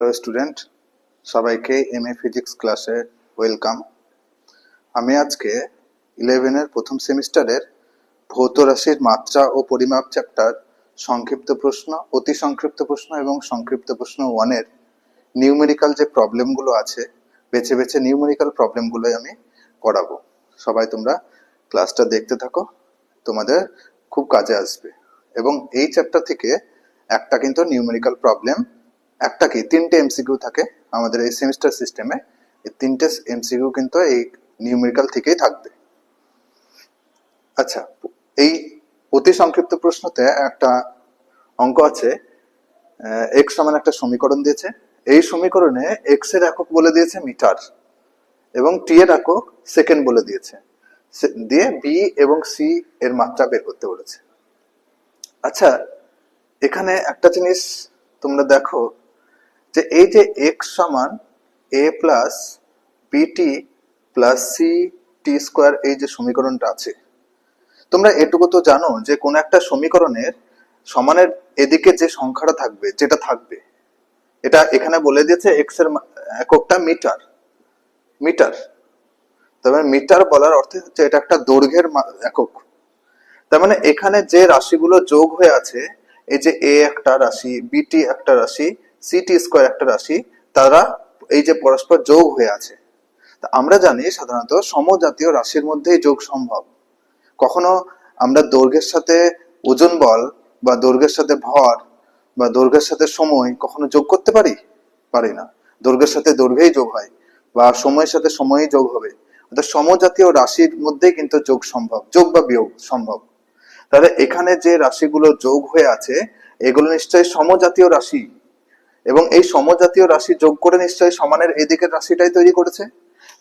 Hello student সবাইকে M A physics ক্লাসে welcome আমি আজকে ইলেভেনের প্রথম সেমিস্টারের ভৌত রাশির মাত্রা ও পরিমাপ চ্যাপ্টার সংক্ষিপ্ত প্রশ্ন, অতি সংক্ষিপ্ত প্রশ্ন এবং সংক্ষিপ্ত প্রশ্ন ওয়ানের নিউমেরিক্যাল যে প্রবলেমগুলো আছে, বেছে বেছে নিউমেরিক্যাল প্রবলেমগুলোই আমি করাবো। সবাই তোমরা ক্লাসটা দেখতে থাকো, তোমাদের খুব কাজে আসবে। এবং এই চ্যাপ্টার থেকে একটা কিন্তু নিউমেরিক্যাল প্রবলেম একটা কি তিনটে এমসিকিউ থাকে আমাদের এই সেমিস্টার সিস্টেমে এই তিনটে এমসিকিউ কিন্তু এই নিউমেরিক্যাল থেকেই থাকবে। আচ্ছা এই অতি সংক্ষিপ্ত প্রশ্নতে একটা অঙ্ক আছে এক্স সমান একটা সমীকরণ দিয়েছে। এই সমীকরণে এক্সের একক বলে দিয়েছে মিটার এবং টি এর একক সেকেন্ড বলে দিয়েছে। দিয়ে বি এবং সি এর মাত্রা বের করতে বলেছে। আচ্ছা এখানে একটা জিনিস তোমরা দেখো যে এই যে এক্স সমান A plus BT plus C T square এই যে সমীকরণটা আছে, তোমরা এটুকু তো জানো যে কোন একটা সমীকরণের সমানের এদিকে যে সংখ্যাটা থাকবে, যেটা থাকবে, এটা এখানে বলে দিয়েছে এক্সের এককটা মিটার মিটার। তবে মিটার বলার অর্থে হচ্ছে এটা একটা দৈর্ঘ্যের একক। তার মানে এখানে যে রাশিগুলো যোগ হয়ে আছে, এই যে এ একটা রাশি বিটি একটা রাশি সিটি স্কোয়ার একটা রাশি, তারা এই যে পরস্পর যোগ হয়ে আছে। তা আমরা জানি সাধারণত সমজাতীয় রাশির মধ্যেই যোগ সম্ভব। কখনো আমরা দৈর্ঘ্যের সাথে ওজন বল বা দৈর্ঘ্যের সাথে ভর বা দৈর্ঘ্যের সাথে সময় কখনো যোগ করতে পারি? পারি না। দৈর্ঘ্যের সাথে দৈর্ঘ্যেই যোগ হয় বা সময়ের সাথে সময়ই যোগ হবে। অর্থাৎ সমজাতীয় রাশির মধ্যেই কিন্তু যোগ সম্ভব, যোগ বা বিয়োগ সম্ভব। তাহলে এখানে যে রাশিগুলো যোগ হয়ে আছে, এগুলো নিশ্চয়ই সমজাতীয় রাশি। এবং এই সমজাতীয় রাশি যোগ করে নিশ্চয়ই সমানের এই দিকের রাশিটাই তৈরি করেছে।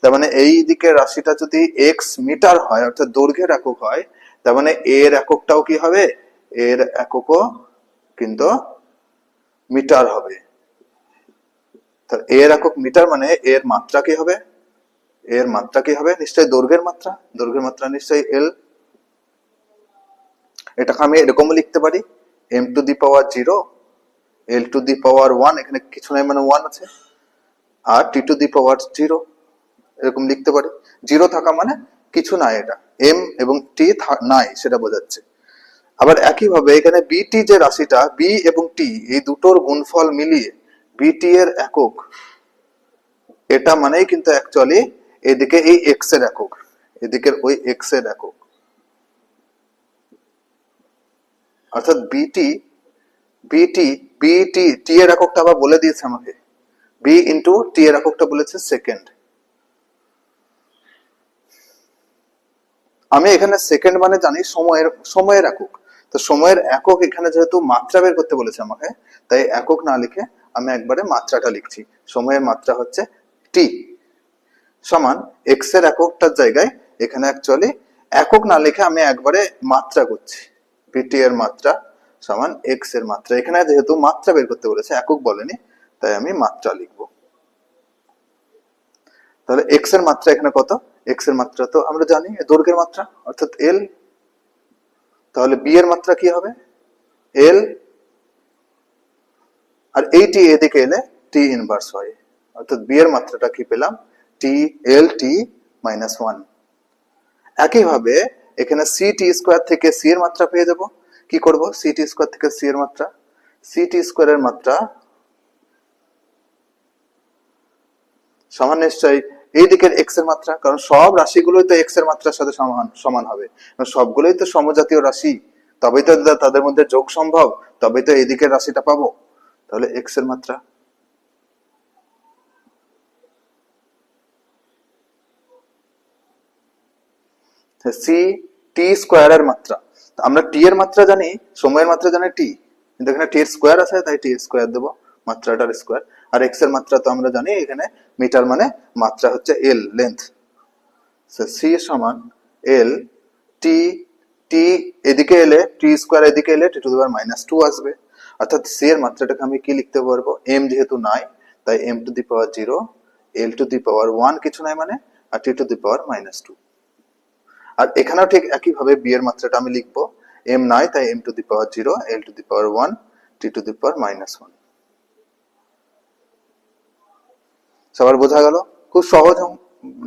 তার মানে এই দিকের রাশিটা যদি এক্স মিটার হয়, অর্থাৎ দৈর্ঘ্যের একক হয়, তার মানে এর এককটাও কি হবে? এর এককও কিন্তু মিটার হবে। এর একক মিটার মানে এর মাত্রা কি হবে? এর মাত্রা কি হবে? নিশ্চয়ই দৈর্ঘ্যের মাত্রা। দৈর্ঘ্যের মাত্রা নিশ্চয়ই এল এটাকে আমি এরকমও লিখতে পারি। M to the power zero L to the power one এখানে কিছু নাই মানে ওয়ান আছে। আর T to the power zero এরকম লিখতে পারি। জিরো থাকা মানে কিছু নাই এটা। এম এবং টি নাই, সেটা বোঝাচ্ছে। আবার একইভাবে এখানে বিটি যে রাশিটা বি এবং টি এই দুটোর গুণফল মিলিয়ে বিটি এর একক, এটা মানেই কিন্তু অ্যাকচুয়ালি এদিকে এই এক্সের একক, এদিকের ওই এক্সের একক। অর্থাৎ বিটি বিটি বিটি টি এর এককটা আবার বলে দিয়েছে আমাকে। বি ইন্টু টি এর এককটা বলেছে সেকেন্ড আমি এখানে সেকেন্ড মানে জানি সময়ের সময়ের একক। তো সময়ের একক এখানে যেহেতু মাত্রা বের করতে বলেছে আমাকে, তাই একক না লিখে আমি একবারে মাত্রাটা লিখছি। সময়ের মাত্রা হচ্ছে টি সমান এক্সের এককটার জায়গায় এখানে অ্যাকচুয়ালি একক না লিখে আমি একবারে মাত্রা করছি। বিটি এর মাত্রা সমান এক্সের মাত্রা। এখানে যেহেতু মাত্রা বের করতে বলেছে, একক বলেনি, তাই আমি মাত্রা লিখব। তাহলে এক্সের মাত্রা এখানে কত? এক্সের মাত্রা তো আমরা জানি, দৈর্ঘ্যের মাত্রা, অর্থাৎ এল তাহলে বি এর মাত্রা কি হবে? এল আর এই টি এদিকে এলে টি ইনভার্স হয়। অর্থাৎ বি এর মাত্রাটা কি পেলাম? টি এল টি মাইনাস ওয়ান একইভাবে এখানে সি টি স্কোয়ার থেকে সি এর মাত্রা পেয়ে যাব কি করব? সিটি স্কোয়ার থেকে সি এর মাত্রা। সি টি স্কোয়ারের মাত্রা সমান নিশ্চয়ই এই দিকের এক্সের মাত্রা, কারণ সব রাশিগুলোই তো এক্সের মাত্রার সাথে সমান সমান হবে। সবগুলোই তো সমজাতীয় রাশি। তবেই তো তাদের মধ্যে যোগ সম্ভব। তবেই তো এই দিকের রাশিটা পাবো। তাহলে এক্সের মাত্রা। সি টি স্কোয়ারের মাত্রা। আমরা টি এর মাত্রা জানি, সময়ের মাত্রা জানি টি কিন্তু এখানে টি এর স্কোয়ার আছে, তাই টি এর স্কোয়ার দেবো, মাত্রাটার স্কোয়ার আর এক্সের মাত্রা তো আমরা জানি, এখানে মিটার মানে মাত্রা হচ্ছে এল লেন্থ সি সমান এল টি টি এদিকে এলে টি স্কোয়ার এদিকে এলে টি টু দেওয়ার মাইনাস টু আসবে। অর্থাৎ সি এর মাত্রাটাকে আমি কি লিখতে পারব? এম যেহেতু নাই, তাই M to the power zero L to the power one কিছু নাই মানে আর T to the power minus two আর এখানেও ঠিক একইভাবে বি এর মাত্রাটা আমি লিখব। এম নাই তাই M to the power zero L to the power one T to the power minus one সবার বোঝা গেল, খুব সহজ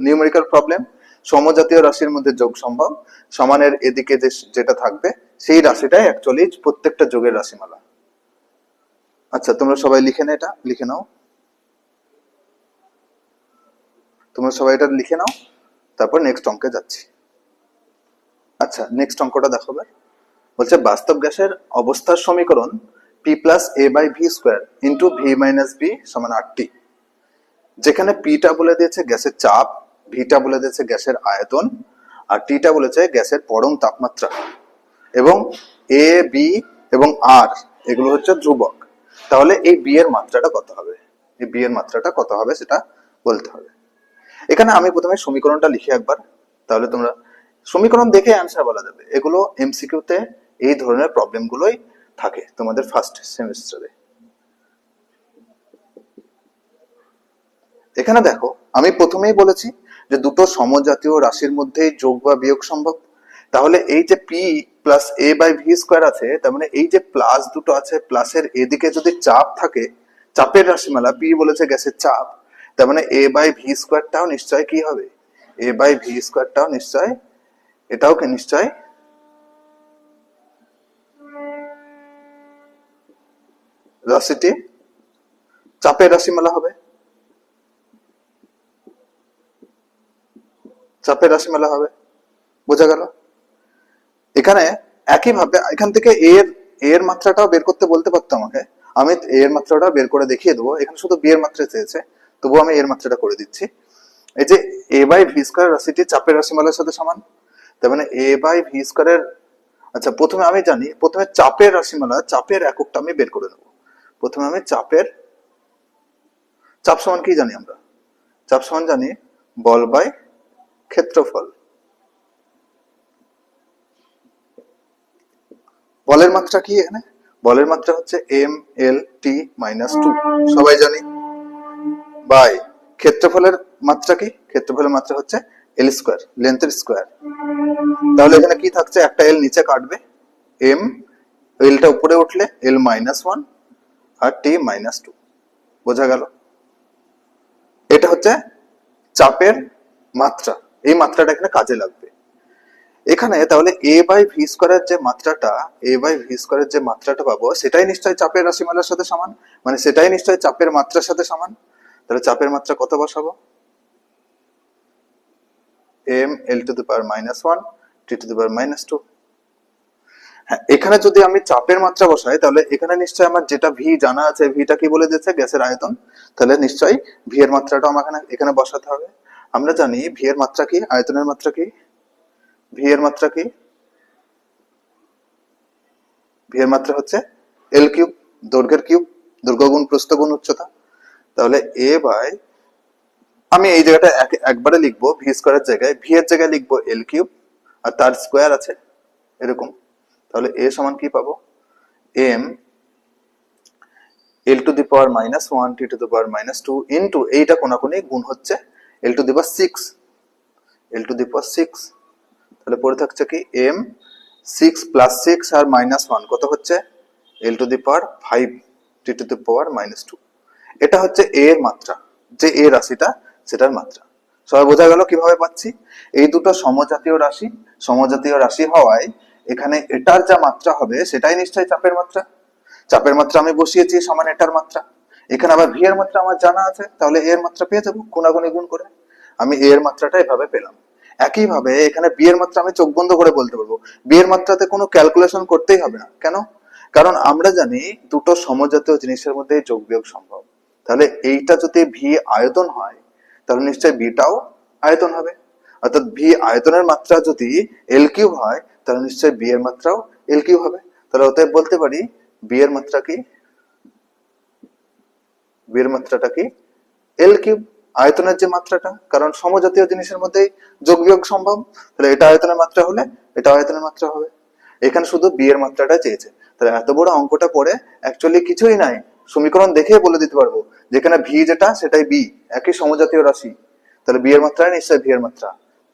নিউমেরিক্যাল প্রবলেম সমজাতীয় রাশির মধ্যে যোগ সম্ভব। সমানের এদিকে যে যেটা থাকবে, সেই রাশিটাই অ্যাকচুয়ালি প্রত্যেকটা যোগের রাশিমালা। আচ্ছা তোমরা সবাই লিখে নাও এটা, লিখে নাও। তোমরা সবাই এটা লিখে নাও। তারপর নেক্সট অঙ্কে যাচ্ছি। আচ্ছা নেক্সট অঙ্কটা দেখো এবার। বলছে, বাস্তব গ্যাসের অবস্থার সমীকরণ P plus A by V square into V minus B সমান আট টি যেখানে পিটা বলে দিয়েছে গ্যাসের চাপ ভিটা বলে দিয়েছে গ্যাসের আয়তন, আর টিটা বলেছে গ্যাসের পরম তাপমাত্রা। এবং এ বি এবং আর এগুলো হচ্ছে ধ্রুবক। তাহলে এই বি এর মাত্রাটা কত হবে? এই বি এর মাত্রাটা কত হবে সেটা বলতে হবে। এখানে আমি প্রথমে সমীকরণটা লিখি একবার, তাহলে তোমরা সমীকরণ দেখে অ্যান্সার বলা যাবে। এগুলো এমসিকিউতে এই ধরনের প্রবলেম গুলোই থাকে তোমাদের ফার্স্ট সেমিস্টারে এখানে দেখো, আমি প্রথমেই বলেছি যে দুটো সমজাতীয় রাশির মধ্যে যোগ বা বিয়োগ সম্ভব। তাহলে এই যে P plus A by V square আছে, তার মানে এই যে প্লাস দুটো আছে প্লাসের এদিকে যদি চাপ থাকে, চাপের রাশিমালা পি বলেছে গ্যাসের চাপ, তার মানে এ বাই ভি স্কোয়ারটাও নিশ্চয় কি হবে? এ বাই ভি স্কোয়ারটাও নিশ্চয় এটাও কি নিশ্চয়? রাশিটি? চাপের রাশিমালা হবে। চাপের রাশিমালা হবে। বোঝা গেল? এখানে একইভাবে এখান থেকে এর এর মাত্রাটাও বের করতে বলতে পারতো আমাকে। আমি এর মাত্রাটা বের করে দেখিয়ে দেবো। এখানে শুধু বি এর মাত্রা চেয়েছে। তবুও আমি এর মাত্রাটা করে দিচ্ছি। এই যে এ বাই ভি স্কোয়ার রাশিটি চাপের রাশিমালার সাথে সমান? তার মানে এ বাই ভি স্কোয়ারের আচ্ছা প্রথমে আমি জানি, প্রথমে চাপের রাশিমালা চাপের এককটা আমি বের করে নেব। প্রথমে আমি চাপের, চাপ সমান কি জানি আমরা? চাপ সমান জানি বল বাই ক্ষেত্রফল। বলের মাত্রা কি এখানে? বলের মাত্রা হচ্ছে M L T minus two সবাই জানি। বাই, ক্ষেত্রফলের মাত্রা কি? ক্ষেত্রফলের মাত্রা হচ্ছে এল স্কোয়ার লেন্থের স্কোয়ার তাহলে এখানে কি থাকছে? একটা এল নিচে কাটবে। এম এলটা উপরে উঠলে এল মাইনাস ওয়ান আর টি মাইনাস টু বোঝা গেল? এটা হচ্ছে চাপের মাত্রা। এই মাত্রাটা এখানে কাজে লাগবে। এখানে তাহলে এ বাই ভি স্কোয়ারের যে মাত্রাটা এ বাই ভি স্কোয়ারের যে মাত্রাটা পাবো, সেটাই নিশ্চয়ই চাপের রাশিমালার সাথে সমান? মানে সেটাই নিশ্চয়ই চাপের মাত্রার সাথে সমান? তাহলে চাপের মাত্রা কত বসাবো? M L to the power minus one T to the power minus two হ্যাঁ এখানে যদি আমি চাপের মাত্রা বসাই, তাহলে এখানে নিশ্চয়ই আমার যেটা ভি জানা আছে ভিটা কি বলে দিয়েছে? গ্যাসের আয়তন। তাহলে নিশ্চয়ই ভি এর মাত্রাটা আমার এখানে বসাতে হবে। আমরা জানি ভি এর মাত্রা কি? আয়তনের মাত্রা কি? ভি এর মাত্রা কি? ভি এর মাত্রা হচ্ছে এল কিউব দৈর্ঘ্যের কিউব দৈর্ঘ্য গুণ প্রস্থ গুণ উচ্চতা। তাহলে এ বাই আমি এই জায়গাটা একবারে লিখব ভি স্কোয়ারের জায়গায়। ভি এর জায়গায় লিখব এল কিউব আর তার স্কোয়ার আছে এরকম। তাহলে এ সমান কি পাবো? M L to the power minus one T to the power minus two into এইটা কোনাকুনি গুণ হচ্ছে L to the power six L to the power six তাহলে পড়ে থাকছে কি? এম সিক্স প্লাস সিক্স আর মাইনাস ওয়ান কত হচ্ছে? L to the power five T to the power minus two এটা হচ্ছে এ এর মাত্রা, যে এ রাশিটা সেটার মাত্রা। সবাই বোঝা গেল কীভাবে পাচ্ছি? এই দুটো সমজাতীয় রাশি সমজাতীয় রাশি হওয়ায় এখানে এটার যা মাত্রা হবে, সেটাই নিশ্চয়ই চাপের মাত্রা। চাপের মাত্রা আমি বসিয়েছি, সমান এটার মাত্রা। এখানে আবার ভি এর মাত্রা আমার জানা আছে, তাহলে এর মাত্রা পেয়ে যাব কোনাগুনি গুণ করে। আমি এর মাত্রাটা এভাবে পেলাম। একইভাবে এখানে বি এর মাত্রা আমি চোখ বন্ধ করে বলতে পারব। বি এর মাত্রাতে কোনো ক্যালকুলেশন করতেই হবে না। কেন? কারণ আমরা জানি দুটো সমজাতীয় জিনিসের মধ্যে যোগ বিয়োগ সম্ভব। তাহলে এইটা যদি ভি আয়তন হয় তাহলে নিশ্চয়ই বিটাও আয়তন হবে। অর্থাৎ ভি আয়তনের মাত্রা যদি এল কিউ হয়, তাহলে নিশ্চয়ই বি এর মাত্রাও এল কিউ হবে। তাহলে অতএব বলতে পারি বি এর মাত্রা কি? বি এর মাত্রাটা কি? এল কিউব আয়তনের যে মাত্রাটা। কারণ সমজাতীয় জিনিসের মধ্যেই যোগ বিয়োগ সম্ভব। তাহলে এটা আয়তনের মাত্রা হলে এটা আয়তনের মাত্রা হবে। এখানে শুধু বি এর মাত্রাটা চেয়েছে। তাহলে এত বড় অঙ্কটা পড়ে অ্যাকচুয়ালি কিছুই নাই। সমীকরণ দেখে বলে দিতে পারব। যেখানে ভি যেটা, সেটাই বি একই সমজাতীয় রাশি। তাহলে বি এর মাত্রা নিশ্চয়ই ভি এর মাত্রা।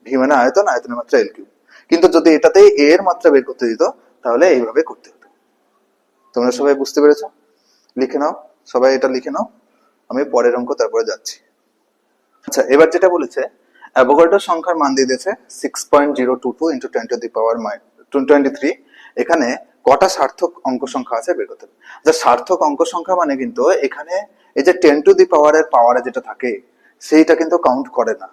ভি মানে আয়তন, আয়তনের মাত্রা এল কিউব কিন্তু যদি এটাতে এ এর মাত্রা বের করতে দিত, তাহলে এইভাবে করতে হতো। তোমরা সবাই বুঝতে পেরেছ? লিখে নাও। সবাই এটা লিখে নাও। আমি পরের অঙ্ক তারপরে যাচ্ছি। আচ্ছা এবার যেটা বলেছে অ্যাভোগাড্রো সংখ্যার মান দিয়ে দিয়েছে six point zero two two into ten to the power twenty three এখানে কটা সার্থক অঙ্ক সংখ্যা আছে বের করতে হবে। সার্থক অঙ্ক সংখ্যা মানে কিন্তু এখানে এই যে টেন টু দি পাওয়ারের পাওয়ারে যেটা থাকে, সেইটা কিন্তু কাউন্ট করে না।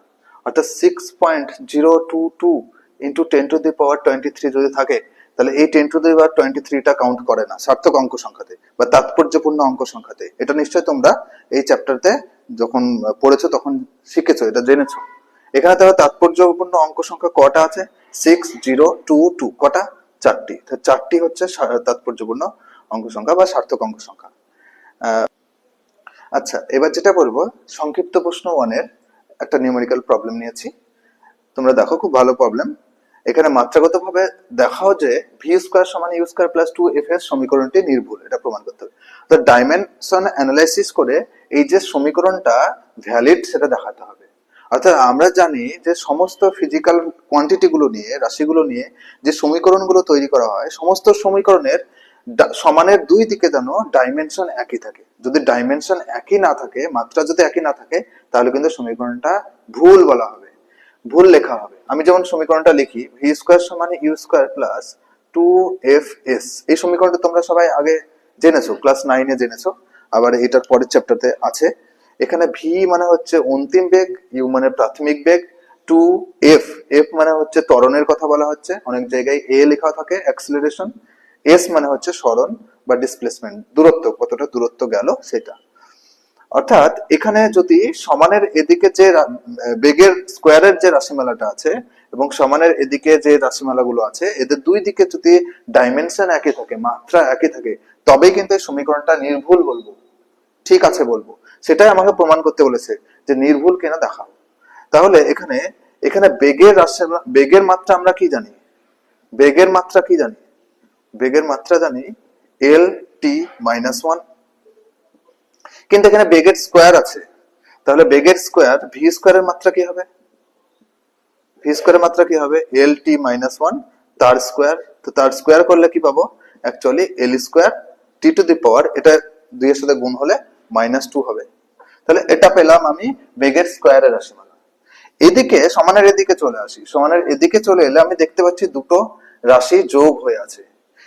অর্থাৎ six point zero two two into ten to the power twenty three যদি থাকে, তাহলে এই ten to the power twenty থ্রিটা কাউন্ট করে না, সার্থক অঙ্ক সংখ্যাতে বা তাৎপর্যপূর্ণ অঙ্ক সংখ্যাতে। এটা নিশ্চয়ই তোমরা এই চ্যাপ্টারতে যখন পড়েছো তখন শিখেছো, এটা জেনেছো। এখানে তাহলে তাৎপর্যপূর্ণ অঙ্ক সংখ্যা কটা আছে? সিক্স জিরো টু টু কটা? চারটি। চারটি হচ্ছে তাৎপর্যপূর্ণ অঙ্ক সংখ্যা বা সার্থক অঙ্ক সংখ্যা। আচ্ছা এবার যেটা বলব, সংক্ষিপ্ত প্রশ্ন ওয়ানের একটা নিউমেরিক্যাল প্রবলেম নিয়েছি। তোমরা দেখো, খুব ভালো প্রবলেম এখানে মাত্রাগতভাবে দেখাও যে ভি স্কোয়ার সমান U square plus two F এর সমীকরণটি নির্ভুল, এটা প্রমাণ করতে হবে। তো ডাইমেনশন অ্যানালাইসিস করে এই যে সমীকরণটা ভ্যালিড সেটা দেখাতে হবে। অর্থাৎ আমরা জানি যে সমস্ত ফিজিক্যাল কোয়ান্টিটি গুলো নিয়ে, রাশিগুলো নিয়ে যে সমীকরণগুলো তৈরি করা হয়, সমস্ত সমীকরণের সমানের দুই দিকে যেন ডাইমেনশন একই থাকে। যদি ডাইমেনশন একই না থাকে, মাত্রা যদি একই না থাকে, তাহলে কিন্তু সমীকরণটা ভুল বলা হবে, ভুল লেখা হবে। আমি যেমন সমীকরণটা লিখি ভি স্কোয়ার সমান U square plus two F S এই সমীকরণটা তোমরা সবাই আগে জেনেছো ক্লাস নাইনে জেনেছো, আবার এটার পরের চ্যাপ্টারতে আছে। এখানে ভি মানে হচ্ছে অন্তিম বেগ ইউ মানে প্রাথমিক বেগ টু এফ এফ মানে হচ্ছে ত্বরণের কথা বলা হচ্ছে। অনেক জায়গায় এ লেখা থাকে অ্যাক্সিলারেশন এস মানে হচ্ছে সরণ বা ডিসপ্লেসমেন্ট দূরত্ব, কতটা দূরত্ব গেল সেটা। অর্থাৎ এখানে যদি সমানের এদিকে যে বেগের স্কোয়ারের যে রাশিমালাটা আছে এবং সমানের এদিকে যে রাশিমালাগুলো আছে, এদের দুই দিকে যদি ডাইমেনশন একই থাকে, মাত্রা একই থাকে, তবেই কিন্তু এই সমীকরণটা নির্ভুল বলব। ঠিক আছে বলব। সেটাই আমাকে প্রমাণ করতে বলেছে যে নির্ভুল কিনা দেখাও তাহলে এখানে এখানে বেগের বেগের মাত্রা আমরা কি জানি? বেগের মাত্রা কি জানি? বেগের মাত্রা জানি এল টি মাইনাস ওয়ান। কিন্তু এখানে বেগের স্কোয়ার আছে। তাহলে বেগের স্কোয়ার, ভি স্কোয়ারের মাত্রা কি হবে? ভি স্কোয়ারের মাত্রা কি হবে? এল টি মাইনাস ওয়ান, তার স্কোয়ার। তো তার স্কোয়ার করলে কি পাবো? Actually L square T to the power, এটা দুইয়ের সাথে গুণ হলে মাইনাস টু হবে। তাহলে এটা পেলাম আমি বেগের স্কোয়ারের রাশিমালা। এদিকে, সমানের এদিকে চলে আসি। সমানের এদিকে চলে এলে আমি দেখতে পাচ্ছি দুটো রাশি যোগ হয়ে আছে।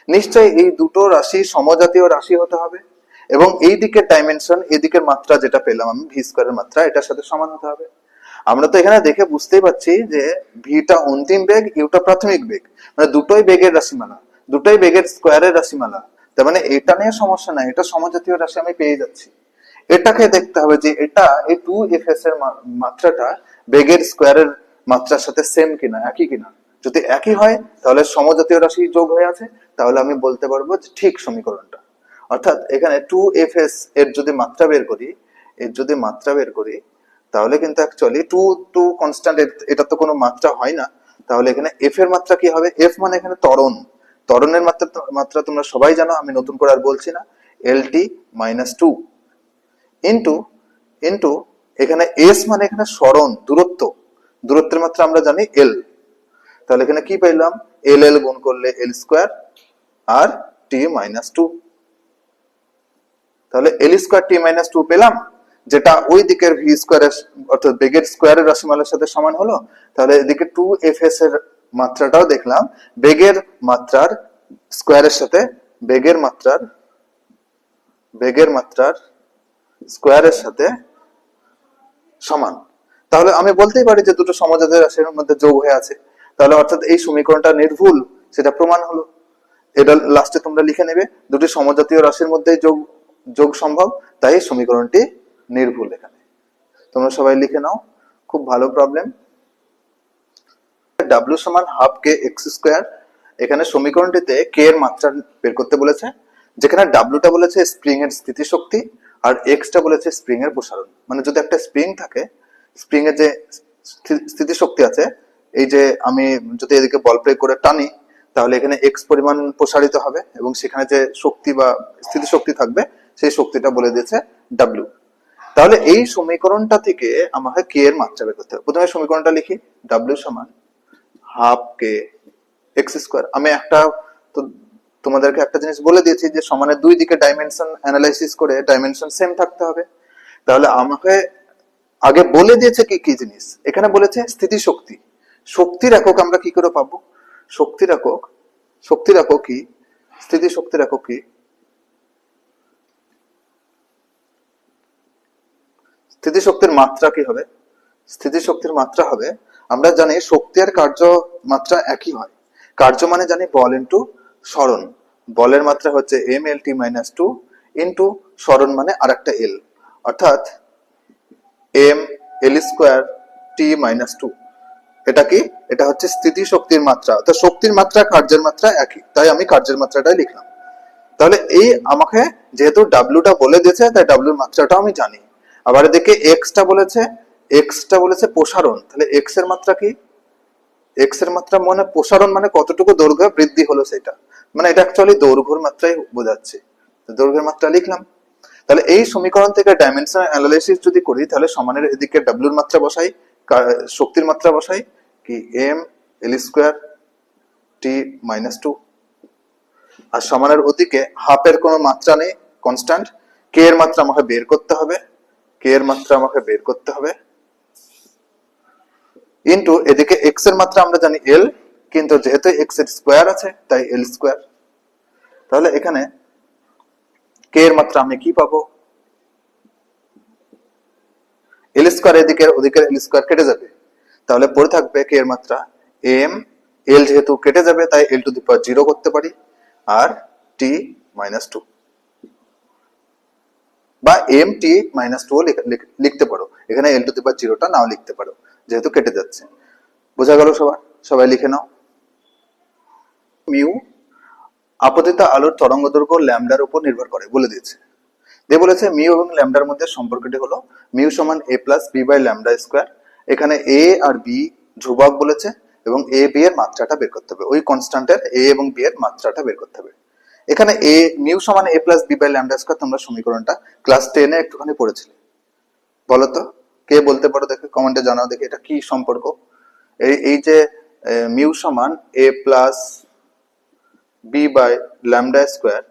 নিশ্চয়ই এই দুটো রাশি সমজাতীয় রাশি হতে হবে এবং এই দিকের ডাইমেনশন এদিকের মাত্রা যেটা পেলাম আমি ভি স্কোয়ারের মাত্রা, এটার সাথে সমান হতে হবে। আমরা তো এখানে দেখে বুঝতেই পারছি যে ভিটা অন্তিম বেগ ইউটা প্রাথমিক বেগ। মানে দুটোই বেগের রাশিমালা, দুটোই বেগের স্কোয়ারের রাশিমালা। তার মানে এটা নিয়ে সমস্যা নাই, এটা সমজাতীয় রাশি আমি পেয়ে যাচ্ছি। এটাকে দেখতে হবে যে এটা এই টু এফ এস এর মাত্রাটা বেগের স্কোয়ারের মাত্রার সাথে সেম কিনা, একই কিনা। যদি একই হয়, তাহলে সমজাতীয় রাশি যোগ হয়ে আছে, তাহলে আমি বলতে পারব যে ঠিক সমীকরণটা। অর্থাৎ এখানে টু এফ এস এর যদি মাত্রা বের করি, এর যদি মাত্রা বের করি, তাহলে কিন্তু অ্যাকচুয়ালি টু টু কনস্ট্যান্ট এটা তো কোনো মাত্রা হয় না, তাহলে এখানে এফ এর মাত্রা কি হবে? এফ মানে এখানে ত্বরণ। ত্বরণের মাত্রা মাত্রা তোমরা সবাই জানো, আমি নতুন করে আর বলছি না। L T minus two into into এখানে এস মানে এখানে সরণ দূরত্ব। দূরত্বের মাত্রা আমরা জানি এল তাহলে এখানে কি পেলাম এল এল গুণ করলে এল স্কোয়ার আর টি মাইনাস টু তাহলে L square T minus two পেলাম। যেটা ওই দিকের ভি স্কোয়ারের অর্থাৎ বেগের স্কোয়ারের রাশিমালার সাথে সমান হলো, তাহলে এদিকে টু এফ এস এর মাত্রাটাও দেখলাম। বেগের মাত্রার স্কোয়ারের সাথে, বেগের মাত্রার বেগের মাত্রার স্কোয়ারের সাথে সমান। তাহলে আমি বলতেই পারি যে দুটো সমজাতীয় রাশির মধ্যে যোগ হয়ে আছে। তাহলে অর্থাৎ এই সমীকরণটা নির্ভুল, সেটা প্রমাণ হলো। এটা লাস্টে তোমরা লিখে নেবে, দুটি সমজাতীয় রাশির মধ্যে যোগ যোগ সম্ভব, তাই এই সমীকরণটি নির্ভুল এখানে। তোমরা সবাই লিখে নাও, খুব ভালো প্রবলেম ডাব্লিউ সমান হাফ কে এক্স স্কোয়ার এখানে সমীকরণটিতে কে এর মাত্রা বের করতে বলেছে, যেখানে ডাব্লিউটা বলেছে স্প্রিং এর স্থিতিশক্তি আর এক্সটা বলেছে স্প্রিং এর প্রসারণ। মানে যদি একটা স্প্রিং থাকে স্প্রিং এর যে স্থি- স্থিতিশক্তি আছে, এই যে আমি যদি এদিকে বল প্রয়োগ করে টানি, তাহলে এখানে এক্স পরিমাণ প্রসারিত হবে এবং সেখানে যে শক্তি বা স্থিতিশক্তি থাকবে, সেই শক্তিটা বলে দিয়েছে ডাব্লিউ তাহলে এই সমীকরণটা থেকে আমাকে কে এর মাত্রা বের করতে হবে। প্রথমে সমীকরণটা লিখি। ডাব্লিউ সমান হাফ কে এক্স স্কোয়ার আমি একটা তো তোমাদেরকে একটা জিনিস বলে দিয়েছি যে সমানের দুই দিকে ডাইমেনশন অ্যানালাইসিস করে ডাইমেনশন সেম থাকতে হবে। তাহলে আমাকে আগে বলে দিয়েছে কি কি জিনিস? এখানে বলেছে স্থিতি শক্তি শক্তির একক আমরা কি করে পাবো? শক্তির একক শক্তির একক কি? স্থিতি শক্তির একক কি? স্থিতি শক্তির মাত্রা কি হবে? স্থিতি শক্তির মাত্রা হবে, আমরা জানি শক্তি আর কার্য মাত্রা একই হয়। কার্য মানে জানি বল ইন্টু স্মরণ বলের মাত্রা হচ্ছে M L T minus two into স্মরণ মানে আর একটা এল অর্থাৎ M L square T minus two এটা কি? এটা হচ্ছে স্থিতি শক্তির মাত্রা। অর্থাৎ শক্তির মাত্রা, কার্যের মাত্রা একই। তাই আমি কার্যের মাত্রাটাই লিখলাম। তাহলে এই আমাকে যেহেতু ডাব্লুটা বলে দিয়েছে, তাই ডাব্লুর মাত্রাটা আমি জানি। আবার এদিকে এক্সটা বলেছে এক্সটা বলেছে প্রসারণ। তাহলে এক্সের মাত্রা কি? এক্সের মাত্রা মানে প্রসারণ মানে কতটুকু দৈর্ঘ্য বৃদ্ধি হলো সেটা। মানে এটা অ্যাকচুয়ালি দৈর্ঘ্যের মাত্রাই বোঝাচ্ছে। দৈর্ঘ্যের মাত্রা লিখলাম। তাহলে এই সমীকরণ থেকে ডাইমেনশন অ্যানালাইসিস যদি করি, তাহলে সমানের এদিকে ডাব্লুর মাত্রা বসাই শক্তির মাত্রা বসাই, কি M L square T minus two আর সমানের ওদিকে হাফের কোনো মাত্রা নেই কনস্ট্যান্ট কে এর মাত্রা আমাকে বের করতে হবে। কে এর মাত্রা আমাকে বের করতে হবে। ইন্টু এদিকে এক্সের মাত্রা আমরা জানি এল কিন্তু যেহেতু এক্সের স্কোয়ার আছে, তাই এল স্কোয়ার তাহলে এখানে কে এর মাত্রা আমি কি পাবো? এল স্কোয়ার এদিকে ওদিকে এল স্কোয়ার কেটে যাবে। তাহলে পড়ে থাকবে কে এর মাত্রা এম এল যেহেতু কেটে যাবে, তাই এল টু দি পাওয়ার জিরো করতে পারি, আর টি মাইনাস টু বা এম টি মাইনাস টু লিখতে পারো। এখানে এল টু দি পাওয়ার জিরোটা নাও লিখতে পারো, যেহেতু কেটে যাচ্ছে। বোঝা গেল সবার? সবাই লিখে নাও। মিউ আপতিত আলোর তরঙ্গ দৈর্ঘ্য ল্যামডার উপর নির্ভর করে বলে দিয়েছে। দিয়ে বলেছে, মিউ এবং ল্যামডার মধ্যে সম্পর্কটি হলো মিউ সমান A plus B by lambda square. এখানে এ আর বি ধ্রুবক বলেছে এবং এ বি এর মাত্রাটা বের করতে হবে। ওই কনস্ট্যান্টের এ এবং বি এর মাত্রাটা বের করতে হবে। এখানে এ, মিউ সমান A plus B by lambda square তোমরা সমীকরণটা ক্লাস টেনে একটুখানি পড়েছিলে। বলো তো, কে বলতে পারো দেখে কমেন্টে জানাও দেখে এটা কি সম্পর্ক। এই এই যে মিউ সমান A plus B by lambda square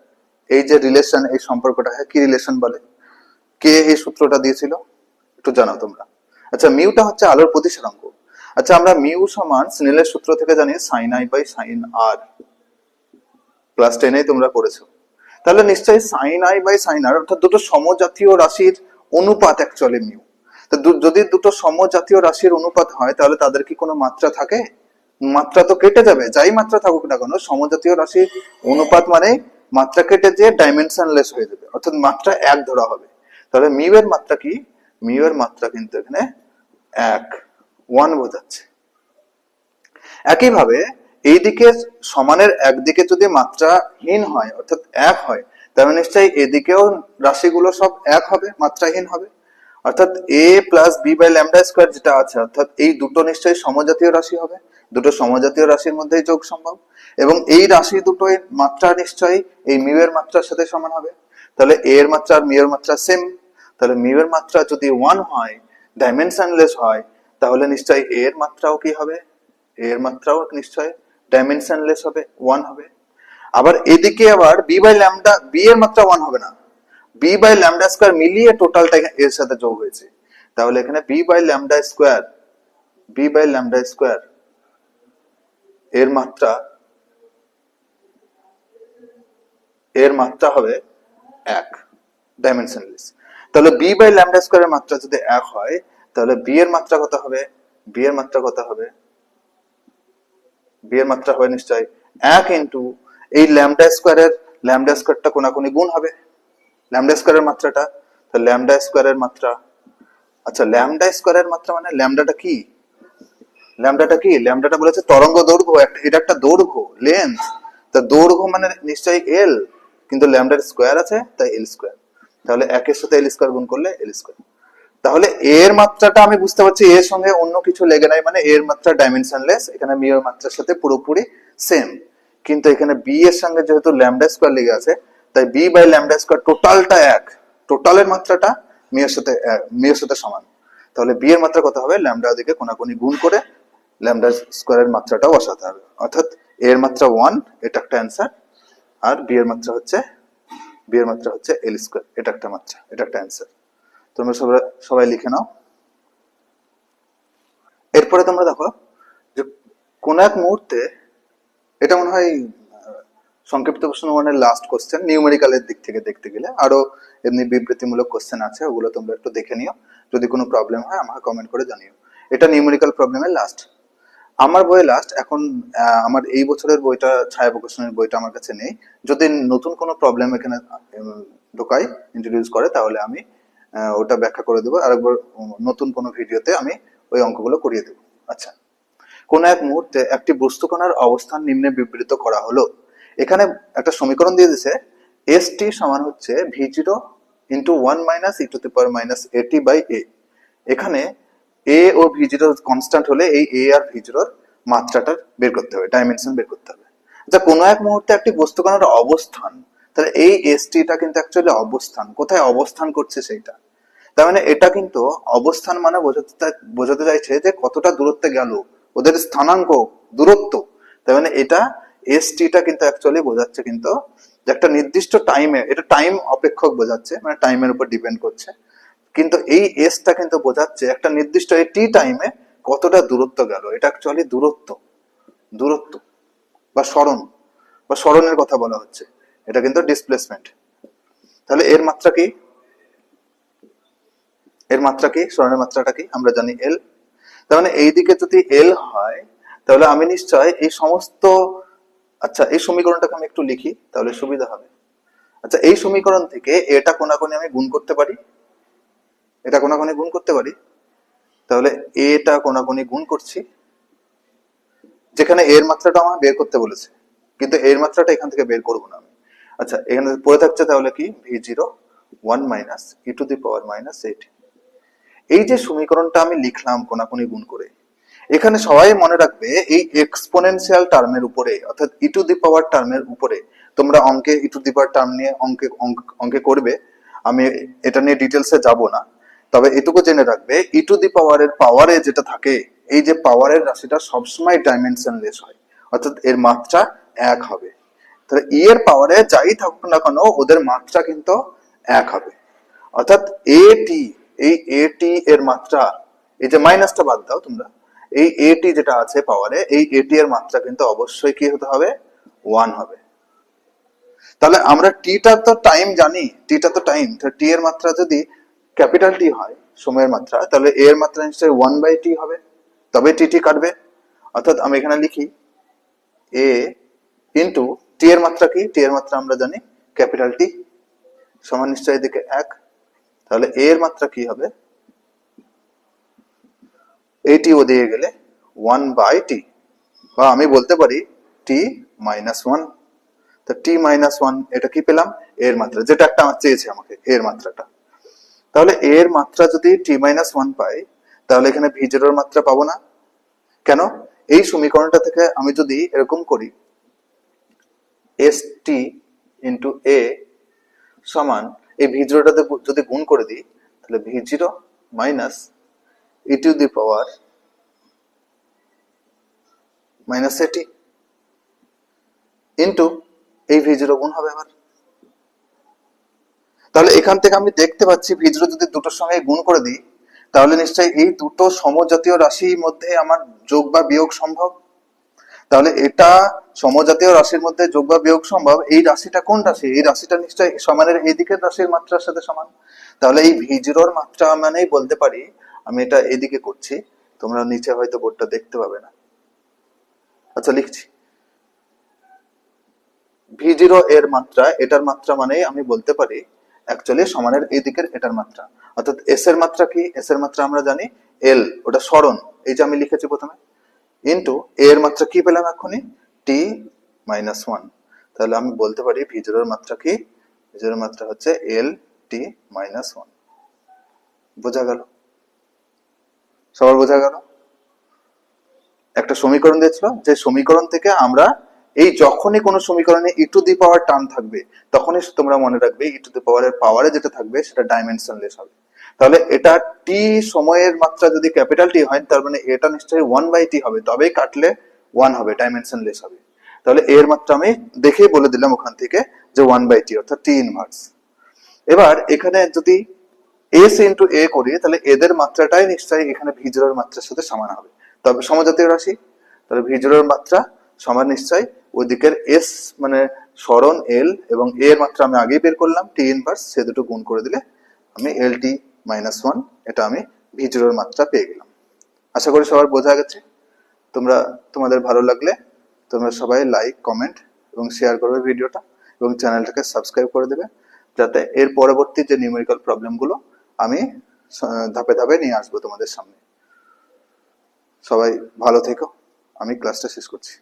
এই যে রিলেশন এই সম্পর্কটা কি রিলেশন বলে? কে এই সূত্রটা দিয়েছিল, একটু জানাও তোমরা। আচ্ছা মিউটা হচ্ছে আলোর প্রতিসরাঙ্ক আচ্ছা আমরা মিউ সমান স্নেলের সূত্র থেকে জানি sine i by sine r class তোমরা করেছ। তাহলে নিশ্চয়ই sine i by sine r অর্থাৎ দুটো সমজাতীয় রাশির অনুপাত অ্যাকচুয়ালি মিউ যদি দুটো সমজাতীয় রাশির অনুপাত হয়, তাহলে তাদের কি কোনো মাত্রা থাকে? মাত্রা তো কেটে যাবে, যাই মাত্রা থাকুক না কেন, সমজাতীয় রাশির অনুপাত মানে মাত্রা কেটে যেয়ে ডাইমেনশনলেস হয়ে যাবে, অর্থাৎ মাত্রা এক ধরা হবে। তাহলে মিউ এর মাত্রা কি? মিউ এর মাত্রা কিন্তু এখানে এক ওয়ান বোঝাচ্ছে। একইভাবে এই দিকে সমানের একদিকে যদি মাত্রাহীন হয়, অর্থাৎ এক হয়, তাহলে নিশ্চয়ই এদিকেও রাশিগুলো সব এক হবে, মাত্রাহীন হবে। অর্থাৎ A plus B by lambda square যেটা আছে, অর্থাৎ এই দুটো নিশ্চয়ই সমজাতীয় রাশি হবে। দুটো সমজাতীয় রাশির মধ্যেই যোগ সম্ভব। এবং এই রাশি দুটোর মাত্রা নিশ্চয়ই, এই মিউ এর মাত্রার সাথে সমান হবে। তাহলে এ এর মাত্রা আর মিউ মাত্রা সেম তাহলে মিউ এর মাত্রা যদি ওয়ান হয় ডাইমেনশনলেস হয়, তাহলে নিশ্চয়ই এ এর মাত্রাও কি হবে? এ এর মাত্রাও নিশ্চয় ডাইমেনশনলেস হবে ওয়ান হবে। আবার এদিকে আবার বি বাই ল্যামডা বি এর মাত্রা ওয়ান হবে না। বি বাই ল্যামডা স্কোয়ার মিলিয়ে টোটালটা এর সাথে যোগ হয়েছে। তাহলে এখানে B by lambda square B by lambda square এর মাত্রা এর মাত্রা হবে এক ডাইমেনশনলেস তাহলে বি বাই ল্যামডা স্কোয়ারের মাত্রা যদি এক হয়, তাহলে বি এর মাত্রা কত হবে? বি এর মাত্রা কত হবে? বি এর মাত্রা হবে নিশ্চয় এক ইন্টু এই ল্যামডা স্কোয়ারের ল্যামডা স্কোয়ারটা কোনাকুনি গুণ হবে। ল্যামডা স্কোয়ারের মাত্রাটা তো ল্যামডা স্কোয়ারের মাত্রা আচ্ছা ল্যামডা স্কোয়ারের মাত্রা মানে ল্যামডাটা কি? ল্যামডাটা কি? ল্যামডাটা বলেছে তরঙ্গ দৈর্ঘ্য এটা একটা দৈর্ঘ্য লেন্থ তা দৈর্ঘ্য মানে নিশ্চয়ই এল কিন্তু ল্যামডার স্কোয়ার আছে, তাই এল স্কোয়ার তাহলে একের সাথে এল স্কোয়ার গুণ করলে এল স্কোয়ার তাহলে এর মাত্রাটা আমি বুঝতে পারছি, এর সঙ্গে অন্য কিছু লেগে নাই মানে এর মাত্রা ডাইমেনশনলেস এখানে মি এর মাত্রার সাথে পুরোপুরি সেম কিন্তু এখানে বি এর সঙ্গে যেহেতু ল্যামডা স্কোয়ার লেগে আছে, তাই বি বাই ল্যামডা স্কোয়ার টোটালটা এক। টোটালের মাত্রাটা মি এর সাথে মি এর সাথে সমান। তাহলে বি এর মাত্রা কত হবে? ল্যামডা দিকে কোনাকুনি গুণ করে ল্যামডা স্কোয়ারের মাত্রাটাও বসাতে হবে অর্থাৎ এ এর মাত্রা ওয়ান এটা একটা অ্যান্সার আর বি এর মাত্রা হচ্ছে বি এর মাত্রা হচ্ছে এল স্কোয়ার এটা একটা মাত্রা, এটা একটা অ্যান্সার তোমরা সবাই সবাই লিখে নাও। এরপরে তোমরা দেখো যে কোন এক মুহূর্তে, এটা মনে হয়, সংক্ষিপ্ত প্রশ্ন মানে লাস্ট কোশ্চেন নিউমেরিক্যালের দিক থেকে দেখতে গেলে, আরও এমনি বিবৃতিমূলক কোশ্চেন আছে, ওগুলো তোমরা একটু দেখে নিও। যদি কোনো প্রবলেম হয়, আমাকে কমেন্ট করে জানিও। এটা নিউমেরিক্যাল প্রবলেমের লাস্ট আমার বইয়ে লাস্ট এখন আমার এই বছরের বইটা, ছায়া প্রকাশনের বইটা আমার কাছে নেই। যদি নতুন কোনো প্রবলেম এখানে ঢোকাই ইন্ট্রোডিউস করে, তাহলে আমি ওটা ব্যাখ্যা করে দেবো। আর একবার নতুন কোনো ভিডিওতে আমি ওই অঙ্কগুলো করিয়ে দেবো। আচ্ছা। কোন এক মুহূর্তে একটি বস্তুকণার অবস্থান নিম্নে বিবৃত করা হলো। এখানে একটা সমীকরণ দিয়ে দিছে এস টি সমান হচ্ছে V zero into one minus e to power minus এটি বাই এ এখানে এ ও ভি জিরো কনস্ট্যান্ট হলে এই এ আর ভি জিরোর মাত্রাটা বের করতে হবে ডাইমেনশন বের করতে হবে। আচ্ছা কোনো এক মুহূর্তে একটি বস্তুকণার অবস্থান, তাহলে এই এস টিটা কিন্তু অ্যাকচুয়ালি অবস্থান, কোথায় অবস্থান করছে সেইটা? তার মানে এটা কিন্তু অবস্থান মানে বোঝাতে বোঝাতে চাইছে যে কতটা দূরত্বে গেল, ওদের স্থানাঙ্ক, দূরত্ব। তার মানে এটা এস টিটা কিন্তু অ্যাকচুয়ালি বোঝাচ্ছে কিন্তু যে একটা নির্দিষ্ট টাইমে এটা টাইম অপেক্ষক বোঝাচ্ছে মানে টাইমের উপর ডিপেন্ড করছে। কিন্তু এই এসটা কিন্তু বোঝাচ্ছে একটা নির্দিষ্ট এই টি টাইমে কতটা দূরত্ব গেল। এটা অ্যাকচুয়ালি দূরত্ব। দূরত্ব। বা স্মরণ। বা স্মরণের কথা বলা হচ্ছে। এটা কিন্তু ডিসপ্লেসমেন্ট তাহলে এর মাত্রা কি? এর মাত্রা কি? স্মরণের মাত্রাটা কি? আমরা জানি এল তার মানে এইদিকে যদি এল হয়, তাহলে আমি নিশ্চয় এই সমস্ত আচ্ছা এই সমীকরণটাকে আমি একটু লিখি, তাহলে সুবিধা হবে। আচ্ছা এই সমীকরণ থেকে এটা কোনাকুনি আমি গুণ করতে পারি? এটা কোনাকুনি গুণ করতে পারি? তাহলে এটা কোনাকুনি গুণ করছি। যেখানে এর মাত্রাটা আমার বের করতে বলেছে। কিন্তু এর মাত্রাটা এখান থেকে বের করব না আমি। আচ্ছা এখানে পড়ে থাকছে তাহলে কি? V zero one minus e to the power minus eight এই যে সমীকরণটা আমি লিখলাম কোনাকুনি গুণ করে, এখানে সবাই মনে রাখবে এই এক্সপোনেনশিয়াল টার্মের উপরে, অর্থাৎ ই টু দি পাওয়ার টার্মের উপরে, তোমরা অঙ্কে ই টু দি পাওয়ার টার্ম নিয়ে অঙ্কে, অঙ্ক- করবে। আমি এটা নিয়ে ডিটেলসে যাব না। তবে এটুকু জেনে রাখবে ই টু দি পাওয়ারের পাওয়ারে যেটা থাকে, এই যে পাওয়ারের রাশিটা সবসময় ডাইমেনশনলেস হয়, অর্থাৎ এর মাত্রা এক হবে। তাহলে ই এর পাওয়ারে যাই থাকুক না কেন, ওদের মাত্রা কিন্তু এক হবে। অর্থাৎ এ টি এই এ টি এর মাত্রা, এই যে মাইনাসটা বাদ দাও তোমরা, এই এ টি যেটা আছে পাওয়ারে এই এ টি এর মাত্রা কিন্তু অবশ্যই কি হতে হবে? ওয়ান হবে। তাহলে আমরা টিটা তো টাইম জানি টিটা তো টাইম টি এর মাত্রা যদি ক্যাপিটাল টি হয়, সময়ের মাত্রা, তাহলে এর মাত্রা নিশ্চয়ই ওয়ান বাই টি হবে। তবে টি টি কাটবে। অর্থাৎ আমি এখানে লিখি এ ইন্টু টি এর মাত্রা কি? টি এর মাত্রা আমরা জানি ক্যাপিটাল টি সমান নিশ্চয় এদিকে এক। তাহলে এ এর মাত্রা কি হবে? এটি ও দিয়ে গেলে ওয়ান বাই টি বা আমি বলতে পারি টি মাইনাস ওয়ান তো টি মাইনাস ওয়ান এটা কি পেলাম? এর মাত্রা, যেটা একটা আমার চেয়েছে আমাকে এর মাত্রাটা। তাহলে এর মাত্রা যদি টি মাইনাস ওয়ান পাই, তাহলে এখানে ভি জিরোর মাত্রা পাবো না। কেন? এই সমীকরণটা থেকে আমি যদি এরকম করি এস টি ইন্টু এ সমান এই ভি জিরোটাতে যদি গুণ করে দিই, তাহলে V zero minus e to the power minus এটি ইন্টু এই ভি জিরো গুণ হবে আবার তাহলে এখান থেকে আমি দেখতে পাচ্ছি ভি জিরো যদি দুটোর সঙ্গে গুণ করে দিই, তাহলে নিশ্চয়ই এই দুটো সমজাতীয় রাশির মধ্যে আমার যোগ বা বিয়োগ সম্ভব? তাহলে এটা সমজাতীয় রাশির মধ্যে যোগ বা বিয়োগ সম্ভব, এই রাশিটা কোন রাশি? এই রাশিটা নিশ্চয়ই সমানের এই দিকের রাশির মাত্রার সাথে সমান। তাহলে এই ভি জিরোর মাত্রা মানেই বলতে পারি, আমি এটা এদিকে করছি, তোমরা নিচে হয়তো বোর্ডটা দেখতে পাবে না। আচ্ছা লিখছি। ভি জিরো এর মাত্রা, এটার মাত্রা মানেই আমি বলতে পারি অ্যাকচুয়ালি সমানের এই দিকের এটার মাত্রা। অর্থাৎ এস এর মাত্রা কি? এস এর মাত্রা আমরা জানি এল ওটা স্মরণ এই যে আমি লিখেছি প্রথমে। ইন্টু এ এর মাত্রা কি পেলাম এখনই টি মাইনাস ওয়ান তাহলে আমি বলতে পারি ভি জিরোর মাত্রা কি? ভি জিরোর মাত্রা হচ্ছে এল টি মাইনাস ওয়ান বোঝা গেল? সবার বোঝা গেল? একটা সমীকরণ দিয়েছিল। যে সমীকরণ থেকে আমরা এই যখনই কোনো সমীকরণে ই টু দি পাওয়ার টার্ম থাকবে, তখনই তোমরা মনে রাখবে ই টু দি পাওয়ারের পাওয়ারে যেটা থাকবে সেটা ডাইমেনশনলেস হবে। তাহলে এটা টি সময়ের মাত্রা যদি ক্যাপিটাল টি হয়, তার মানে এটা নিশ্চয়ই ওয়ান বাই টি হবে, তবেই কাটলে ওয়ান হবে ডাইমেনশনলেস হবে। তাহলে এর মাত্রা আমি দেখেই বলে দিলাম ওখান থেকে যে ওয়ান বাই টি অর্থাৎ টি ইনভার্স এবার এখানে যদি এস ইন্টু এ করি, তাহলে এদের মাত্রাটাই নিশ্চয়ই এখানে ভিজুয়ার মাত্রার সাথে সমান হবে। তবে সমজাতীয় রাশি? তাহলে ভি মাত্রা সমান নিশ্চয়। ওদিকের এস মানে সরণ এল এবং এ এর মাত্রা আমি আগেই বের করলাম টি ইনভার্স সে দুটো গুণ করে দিলে আমি এল টি মাইনাস ওয়ান এটা আমি ভি জিরোর মাত্রা পেয়ে গেলাম। আশা করি সবার বোঝা গেছে। তোমরা, তোমাদের ভালো লাগলে তোমরা সবাই লাইক কমেন্ট এবং শেয়ার করবে ভিডিওটা এবং চ্যানেলটাকে সাবস্ক্রাইব করে দেবে যাতে এর পরবর্তী যে নিউমেরিক্যাল প্রবলেমগুলো আমি ধাপে ধাপে নিয়ে আসব তোমাদের সামনে। সবাই ভালো থেকো। আমি ক্লাসটা শেষ করছি।